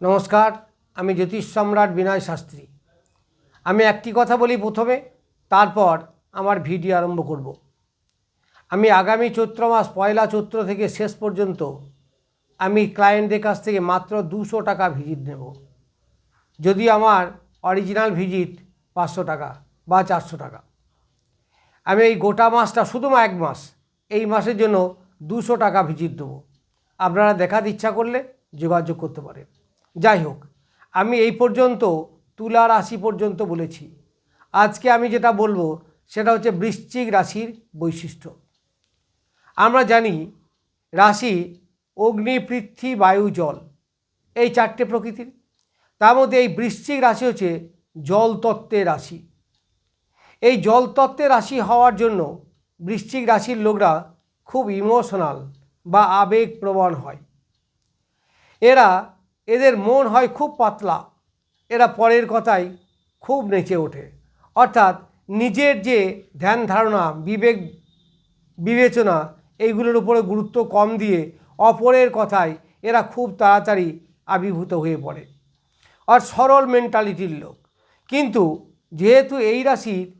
নমস্কার, আমি জ্যোতিষ সম্রাট বিনয় শাস্ত্রী। আমি একটি কথা বলি প্রথমে, তারপর আমার ভিডিও আরম্ভ করব। আমি আগামী চৈত্র মাস পয়লা চৈত্র থেকে শেষ পর্যন্ত আমি ক্লায়েন্টদের কাছ থেকে মাত্র দুশো টাকা ভিজিট নেব। যদি আমার অরিজিনাল ভিজিট পাঁচশো টাকা বা চারশো টাকা। আমি এই গোটা মাসটা শুধু এক মাস, এই মাসের জন্য দুশো টাকা ভিজিট দেবো। আপনারা দেখার ইচ্ছা করলে যোগাযোগ করতে পারেন। যাই হোক, আমি এই পর্যন্ত তুলা রাশি পর্যন্ত বলেছি। আজকে আমি যেটা বলব সেটা হচ্ছে বৃশ্চিক রাশির বৈশিষ্ট্য। আমরা জানি রাশি অগ্নি, পৃথ্বী, বায়ু, জল, এই চারটে প্রকৃতির। তার মধ্যে এই বৃশ্চিক রাশি হচ্ছে জল তত্ত্বের রাশি। এই জল তত্ত্বের রাশি হওয়ার জন্য বৃশ্চিক রাশির লোকরা খুব ইমোশনাল বা আবেগপ্রবণ হয়। এরা এদের মন হয় খুব পাতলা। এরা পরের কথাই খুব নেচে ওঠে। অর্থাৎ নিজের যে ধ্যান ধারণা, বিবেক, বিবেচনা, এইগুলোর উপরে গুরুত্ব কম দিয়ে অপরের কথায় এরা খুব তাড়াতাড়ি আবির্ভূত হয়ে পড়ে। আর সরল মেন্টালিটির লোক। কিন্তু যেহেতু এই রাশির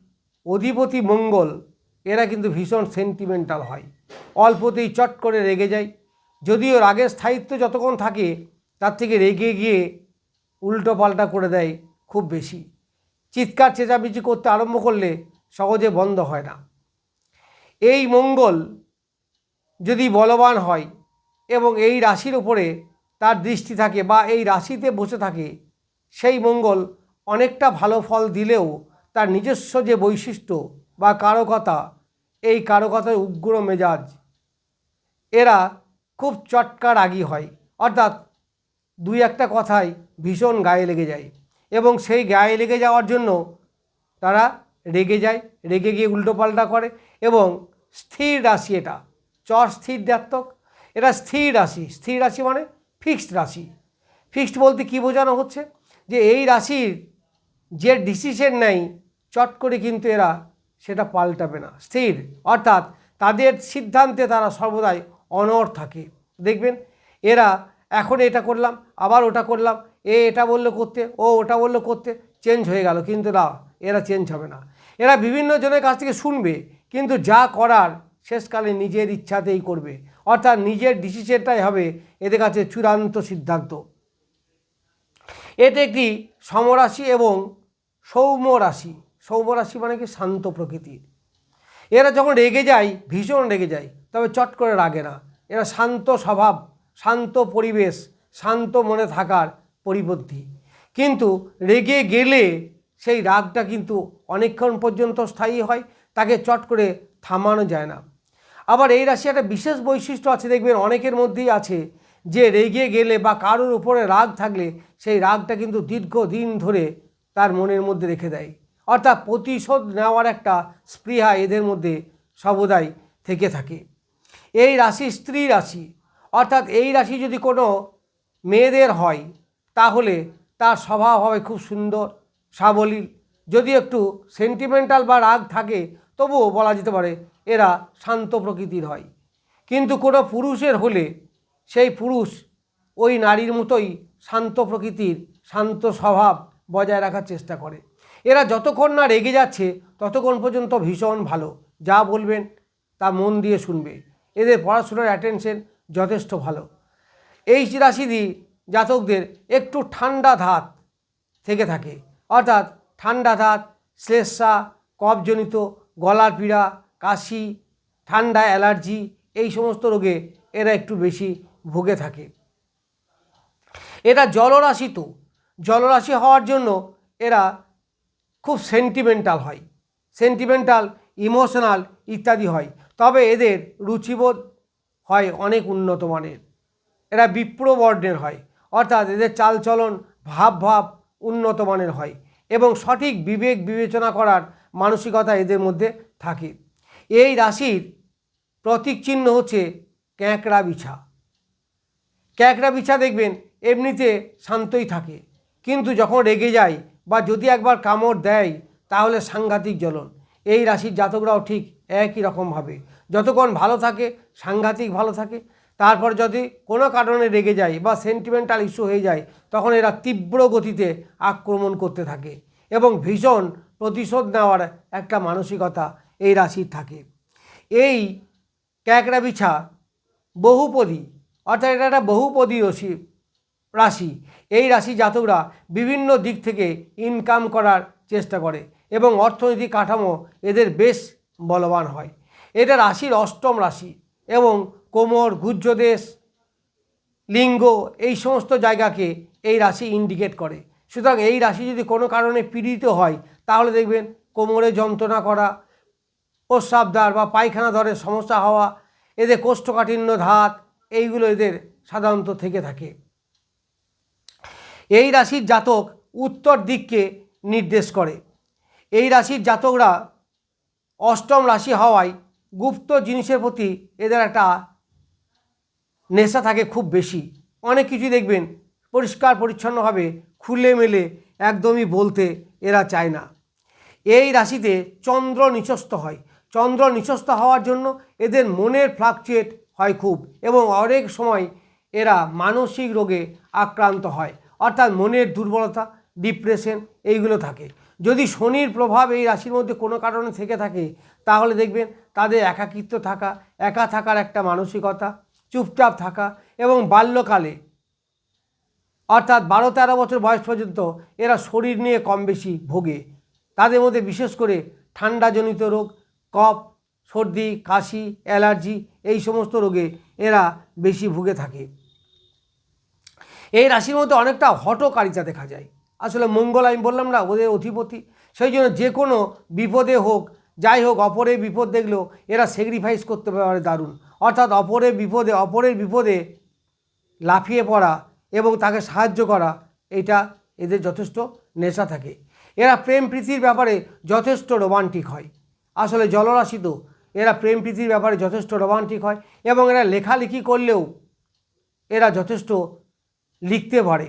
অধিপতি মঙ্গল, এরা কিন্তু ভীষণ সেন্টিমেন্টাল হয়। অল্পতেই চট করে রেগে যায়। যদিও রাগের স্থায়িত্ব যতক্ষণ থাকে তার থেকে রেগে গিয়ে উল্টো পাল্টা করে দেয় খুব বেশি। চিৎকার, চেঁচামেচি করতে আরম্ভ করলে সহজে বন্ধ হয় না। এই মঙ্গল যদি বলবান হয় এবং এই রাশির উপরে তার দৃষ্টি থাকে বা এই রাশিতে বসে থাকে, সেই মঙ্গল অনেকটা ভালো ফল দিলেও তার নিজস্ব যে বৈশিষ্ট্য বা কারকতা, এই কারকতায় উগ্র মেজাজ, এরা খুব চটকা রাগী হয়। অর্থাৎ দুই একটা কথায় ভীষণ গায়ে লেগে যায়। এবং সেই গায়ে লেগে যাওয়ার জন্য তারা রেগে যায়, রেগে গিয়ে উল্টোপাল্টা করে এবং স্থির রাশি এটা, চর স্থির দ্বাত্মক এটা স্থির রাশি স্থির রাশি মানে ফিক্সড রাশি। ফিক্সড বলতে কী বোঝানো হচ্ছে? যে এই রাশির যে ডিসিশন নেয়, চট করে কিন্তু এরা সেটা পাল্টাবে না, স্থির। অর্থাৎ তাদের সিদ্ধান্তে তারা সর্বদাই অনড় থাকে। দেখবেন, এরা এখন এটা করলাম, আবার ওটা করলাম, এ এটা বলল করতে, ও ওটা বলল করতে চেঞ্জ হয়ে গেল। কিন্তু না, এরা চেঞ্জ হবে না। এরা বিভিন্ন জনের কাছ থেকে শুনবে, কিন্তু যা করার শেষকালে নিজের ইচ্ছাতেই করবে। অর্থাৎ নিজের ডিসিশনটাই হবে এদের কাছে চূড়ান্ত সিদ্ধান্ত। এটি একটি সমরাশি এবং সৌম্য রাশি সৌম্য রাশি মানে কি? শান্ত প্রকৃতির। এরা যখন রেগে যায়, ভীষণ রেগে যায়, তবে চট করে রাগে না। এরা শান্ত স্বভাব। শান্ত পরিবেশ, শান্ত মনে থাকার পরিপন্থী কিন্তু রেগে গেলে সেই রাগটা কিন্তু অনেকক্ষণ পর্যন্ত স্থায়ী হয়, তাকে চট করে থামানো যায় না। আবার এই রাশি একটা বিশেষ বৈশিষ্ট্য আছে, দেখবেন অনেকের মধ্যেই আছে যে রেগে গেলে বা কারোর উপরে রাগ থাকলে সেই রাগটা কিন্তু দীর্ঘদিন ধরে তার মনের মধ্যে রেখে দেয়। অর্থাৎ প্রতিশোধ নেওয়ার একটা স্পৃহা এদের মধ্যে সর্বদাই থেকে থাকে। এই রাশি স্ত্রী রাশি অর্থাৎ এই রাশি যদি কোনো মেয়েদের হয়, তাহলে তার স্বভাব হবে খুব সুন্দর, সাবলীল। যদি একটু সেন্টিমেন্টাল বা রাগ থাকে, তবুও বলা যেতে পারে এরা শান্ত প্রকৃতির হয়। কিন্তু কোনো পুরুষের হলে সেই পুরুষ ওই নারীর মতোই শান্ত প্রকৃতির, শান্ত স্বভাব বজায় রাখার চেষ্টা করে। এরা যতক্ষণ না রেগে যাচ্ছে, ততক্ষণ পর্যন্ত ভীষণ ভালো। যা বলবেন তা মন দিয়ে শুনবে। এদের পড়াশোনার অ্যাটেনশন যথেষ্ট ভালো। এই রাশিদি জাতকদের একটু ঠান্ডা ধাত থেকে থাকে। অর্থাৎ ঠান্ডা ধাত শ্লেষা কফজনিত, গলার পীড়া, কাশি, ঠান্ডা, অ্যালার্জি এই সমস্ত রোগে এরা একটু বেশি ভুগে থাকে। এরা জলরাশি তো। জলরাশি হওয়ার জন্য এরা খুব সেন্টিমেন্টাল হয়। সেন্টিমেন্টাল ইমোশনাল ইত্যাদি হয়। তবে এদের রুচিবোধ হয় অনেক উন্নত মানের। এরা বিপ্র বর্ণের হয়। অর্থাৎ এদের চালচলন ভাব ভাব উন্নত মানের হয় এবং সঠিক বিবেক বিবেচনা করার মানসিকতা এদের মধ্যে থাকে। এই রাশির প্রতীক চিহ্ন হচ্ছে ক্যাঁকড়া বিছা। ক্যাঁকড়া বিছা দেখবেন এমনিতে শান্তই থাকে। কিন্তু যখন রেগে যায় বা যদি একবার কামড় দেয় তাহলে সাংঘাতিক জ্বলন। এই রাশির জাতকরাও ঠিক একই রকমভাবে যতক্ষণ ভালো থাকে, সাংঘাতিক ভালো থাকে, তারপর যদি কোনো কারণে রেগে যায় বা সেন্টিমেন্টাল ইস্যু হয়ে যায়, তখন এরা তীব্র গতিতে আক্রমণ করতে থাকে এবং ভীষণ প্রতিশোধ নেওয়ার একটা মানসিকতা এই রাশির থাকে। এই ক্যাকড়া বিছা বহুপদী, অর্থাৎ এটা একটা বহুপদী রাশি রাশি। এই রাশি জাতকরা বিভিন্ন দিক থেকে ইনকাম করার চেষ্টা করে এবং অর্থনৈতিক কাঠামো এদের বেশ বলবান হয়। এটা রাশির অষ্টম রাশি এবং কোমর গুজ্জদেশ লিঙ্গ এই সমস্ত জায়গাকে এই রাশি ইন্ডিকেট করে। সুতরাং এই রাশি যদি কোনো কারণে পীড়িত হয়, তাহলে দেখবেন কোমরে যন্ত্রণা করা প্রস্রাবদ্বার বা পায়খানা দরের সমস্যা হওয়া, এদের কোষ্ঠকাঠিন্য ধাত, এইগুলো এদের সাধারণত থেকে থাকে। এই রাশির জাতক উত্তর দিককে নির্দেশ করে। এই রাশির জাতকরা অষ্টম রাশি হওয়ায় গুপ্ত জিনিসের প্রতি এদের একটা নেশা থাকে খুব বেশি। অনেক কিছু দেখবেন পরিষ্কার, পরিচ্ছন্নভাবে খুলে মেলে একদমই বলতে এরা চায় না। এই রাশিতে চন্দ্র নিচস্থ হয়। চন্দ্র নিচস্থ হওয়ার জন্য এদের মনের ফ্লাকচুয়েট হয় খুব এবং অনেক সময় এরা মানসিক রোগে আক্রান্ত হয়। অর্থাৎ মনের দুর্বলতা ডিপ্রেশন এইগুলো থাকে। যদি শনির প্রভাব এই রাশির মধ্যে কোনো কারণে থেকে থাকে, তাহলে দেখবেন তাদের একাকিত্ব থাকা, একা থাকার একটা মানসিকতা, চুপচাপ থাকা এবং বাল্যকালে, অর্থাৎ বারো তেরো বছর বয়স পর্যন্ত এরা শরীর নিয়ে কম বেশি ভোগে। তাদের মধ্যে বিশেষ করে ঠান্ডাজনিত রোগ, কফ, সর্দি, কাশি, অ্যালার্জি এই সমস্ত রোগে এরা বেশি ভুগে থাকে। এই রাশির মধ্যে অনেকটা হটকারিতা দেখা যায়। আসলে মঙ্গল আমি বললাম না, ওদের অধিপতি। সেই জন্য যে কোনো বিপদে হোক যাই হোক অপরের বিপদ দেখলেও এরা স্যাক্রিফাইস করতে পারে দারুণ। অর্থাৎ অপরের বিপদে অপরের বিপদে লাফিয়ে পড়া এবং তাকে সাহায্য করা, এটা এদের যথেষ্ট নেশা থাকে। এরা প্রেম প্রীতির ব্যাপারে যথেষ্ট রোমান্টিক হয়। আসলে জলরাশি তো, এরা প্রেম প্রীতির ব্যাপারে যথেষ্ট রোমান্টিক হয় এবং এরা লেখালেখি করলেও এরা যথেষ্ট লিখতে পারে।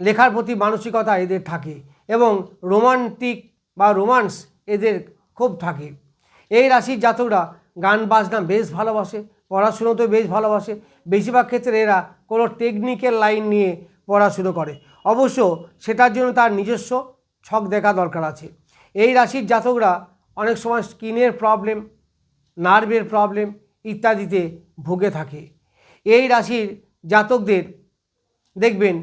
লেখার প্রতি মানসিকতা এদের থাকে এবং রোমান্টিক বা রোমান্স এদের খুব থাকে। এই রাশির জাতকরা গান বাজনা বেশ ভালোবাসে পড়াশুনোতেও বেশ ভালোবাসে। বেশিরভাগ ক্ষেত্রে এরা কোনো টেকনিক্যাল লাইন নিয়ে পড়াশুনো করে। অবশ্য সেটার জন্য তার নিজস্ব ছক দেখা দরকার আছে। এই রাশির জাতকরা অনেক সময় স্কিনের প্রবলেম নার্ভের প্রবলেম ইত্যাদিতে ভুগে থাকে। এই রাশির জাতকদের দেখবেন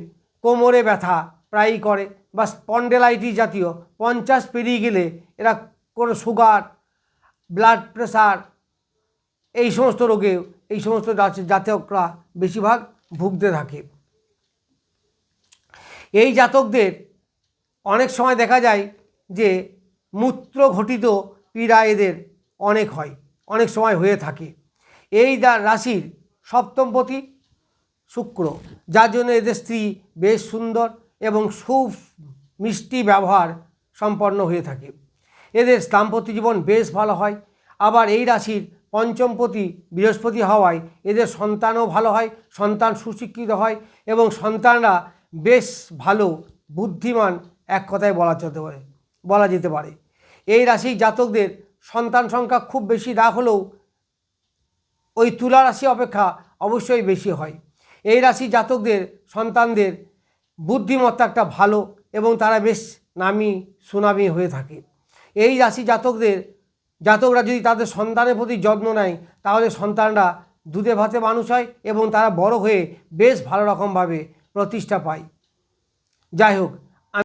কোমরে ব্যথা প্রায়ই করে বা স্পন্ডেলাইটিস জাতীয় পঞ্চাশ পেরিয়ে গেলে এরা কোনো সুগার ব্লাড প্রেশার এই সমস্ত রোগে, এই সমস্ত জাতকরা বেশিরভাগ ভুগতে থাকে। এই জাতকদের অনেক সময় দেখা যায় যে মূত্র ঘটিত পীড়া এদের অনেক হয়, অনেক সময় হয়ে থাকে। এই যা রাশির সপ্তমপতি শুক্র, যার জন্য এদের স্ত্রী বেশ সুন্দর এবং সুফ মিষ্টি ব্যবহার সম্পন্ন হয়ে থাকে। এদের দাম্পত্য জীবন বেশ ভালো হয়। আবার এই রাশির পঞ্চমপতি বৃহস্পতি হওয়ায় এদের সন্তানও ভালো হয়, সন্তান সুশিক্ষিত হয় এবং সন্তানরা বেশ ভালো, বুদ্ধিমান এক কথায় বলা যেতে পারে, বলা যেতে পারে। এই রাশির জাতকদের সন্তান সংখ্যা খুব বেশি না হলেও ওই তুলা রাশি অপেক্ষা অবশ্যই বেশি হয়। এই রাশি জাতকদের সন্তানদের বুদ্ধিমত্তা একটা ভালো এবং তারা বেশ নামি সুনামি হয়ে থাকে। এই রাশি জাতকদের, জাতকরা যদি তাদের সন্তানের প্রতি যত্ন নেয়, তাহলে সন্তানরা দুধে ভাতে মানুষ হয় এবং তারা বড় হয়ে বেশ ভালো রকমভাবে প্রতিষ্ঠা পায়। যাই হোক